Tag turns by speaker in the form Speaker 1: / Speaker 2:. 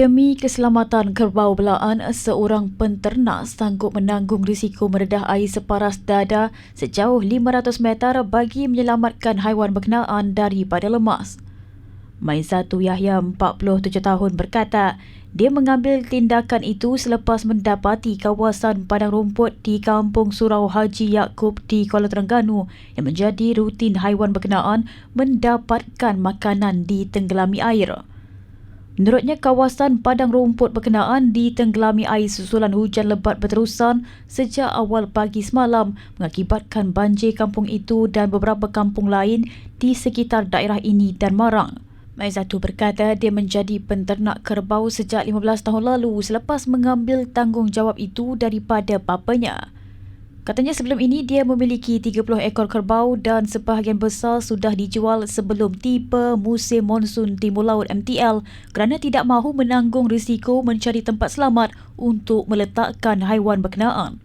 Speaker 1: Demi keselamatan kerbau belaan, seorang penternak sanggup menanggung risiko meredah air separas dada sejauh 500 meter bagi menyelamatkan haiwan berkenaan daripada lemas. Maizatu Yahya, 47 tahun berkata, dia mengambil tindakan itu selepas mendapati kawasan padang rumput di Kampung Surau Haji Yaakob di Kuala Terengganu yang menjadi rutin haiwan berkenaan mendapatkan makanan di tenggelami air. Menurutnya, kawasan padang rumput berkenaan ditenggelami air susulan hujan lebat berterusan sejak awal pagi semalam mengakibatkan banjir kampung itu dan beberapa kampung lain di sekitar daerah ini dan Marang. Maizatu berkata dia menjadi penternak kerbau sejak 15 tahun lalu selepas mengambil tanggungjawab itu daripada papanya. Katanya sebelum ini dia memiliki 30 ekor kerbau dan sebahagian besar sudah dijual sebelum tiba musim monsun Timur Laut MTL kerana tidak mahu menanggung risiko mencari tempat selamat untuk meletakkan haiwan berkenaan.